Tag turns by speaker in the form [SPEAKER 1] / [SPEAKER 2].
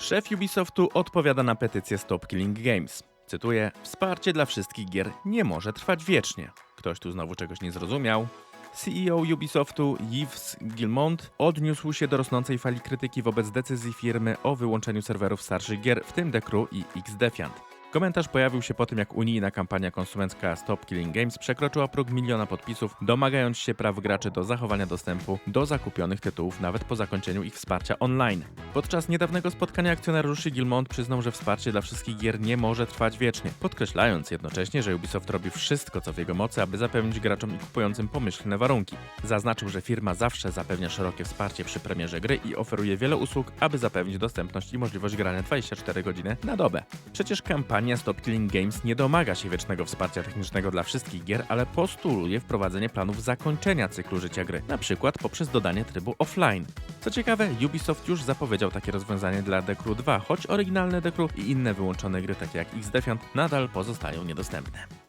[SPEAKER 1] Szef Ubisoftu odpowiada na petycję Stop Killing Games. Cytuję: Wsparcie dla wszystkich gier nie może trwać wiecznie. Ktoś tu znowu czegoś nie zrozumiał. CEO Ubisoftu Yves Gilmont odniósł się do rosnącej fali krytyki wobec decyzji firmy o wyłączeniu serwerów starszych gier, w tym The Crew i X-Defiant. Komentarz pojawił się po tym, jak unijna kampania konsumencka Stop Killing Games przekroczyła próg miliona podpisów, domagając się praw graczy do zachowania dostępu do zakupionych tytułów nawet po zakończeniu ich wsparcia online. Podczas niedawnego spotkania akcjonariuszy Gilmont przyznał, że wsparcie dla wszystkich gier nie może trwać wiecznie, podkreślając jednocześnie, że Ubisoft robi wszystko, co w jego mocy, aby zapewnić graczom i kupującym pomyślne warunki. Zaznaczył, że firma zawsze zapewnia szerokie wsparcie przy premierze gry i oferuje wiele usług, aby zapewnić dostępność i możliwość grania 24 godziny na dobę. Przecież kampania Stop Killing Games nie domaga się wiecznego wsparcia technicznego dla wszystkich gier, ale postuluje wprowadzenie planów zakończenia cyklu życia gry, na przykład poprzez dodanie trybu offline. Co ciekawe, Ubisoft już zapowiedział takie rozwiązanie dla The Crew 2, choć oryginalne The Crew i inne wyłączone gry takie jak X-Defiant nadal pozostają niedostępne.